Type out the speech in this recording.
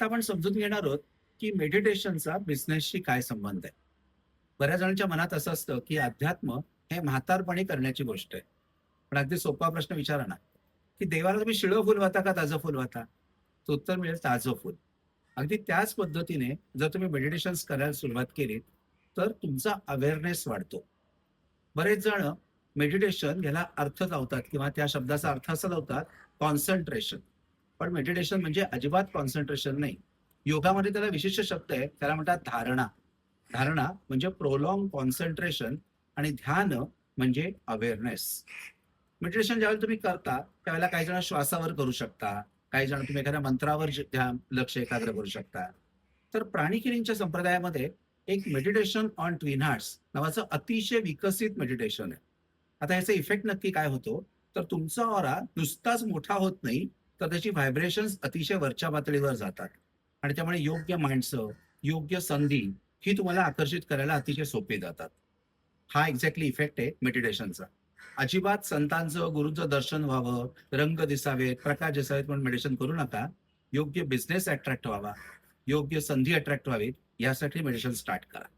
आता आपण समजून घेणार आहोत की मेडिटेशनचा बिझनेसशी काय संबंध आहे. बऱ्याच जणांच्या मनात असं असतं की अध्यात्म हे म्हातारपणी करण्याची गोष्ट आहे. पण अगदी सोपा प्रश्न विचारा ना की देवाला तुम्ही शिळं फुल वाहता का ताजं फुल वाहता? तर उत्तर मिळेल ताजं फुल. अगदी त्याच पद्धतीने जर तुम्ही मेडिटेशन करायला सुरुवात केली तर तुमचा अवेअरनेस वाढतो. बरेच जण मेडिटेशन याला अर्थ लावतात किंवा त्या शब्दाचा अर्थ असा लावतात कॉन्सन्ट्रेशन पण मेडिटेशन म्हणजे अजिबात कॉन्सन्ट्रेशन नाही. योगामध्ये त्याला विशिष्ट शब्द आहे त्याला म्हणतात धारणा. धारणा म्हणजे प्रोलॉंग कॉन्सन्ट्रेशन आणि ध्यान म्हणजे अवेअरनेस मेडिटेशन ज्यावेळेला तुम्ही करता त्यावेळेला काही जण श्वासावर करू शकता काही जण तुम्ही एखाद्या मंत्रावर ध्यान लक्ष एकाग्र करू शकता. तर प्राणिकिरींच्या संप्रदायामध्ये एक मेडिटेशन ऑन ट्विन हार्ट्स नावाचं अतिशय विकसित मेडिटेशन आहे. आता ह्याचा इफेक्ट नक्की काय होतो? तर तुमचा ऑरा नुसताच मोठा होत नाही तर त्याची व्हायब्रेशन्स अतिशय वरच्या पातळीवर जातात. आणि त्यामुळे योग्य माणसं योग्य संधी ही तुम्हाला आकर्षित करायला अतिशय सोपी जातात. हा एक्झॅक्टली इफेक्ट आहे मेडिटेशनचा अजिबात संतांचं गुरुचं दर्शन व्हावं रंग दिसावेत प्रकाश दिसावेत म्हणून मेडिटेशन करू नका. योग्य बिझनेस अट्रॅक्ट व्हावा. योग्य संधी अट्रॅक्ट व्हावी यासाठी मेडिटेशन स्टार्ट करा.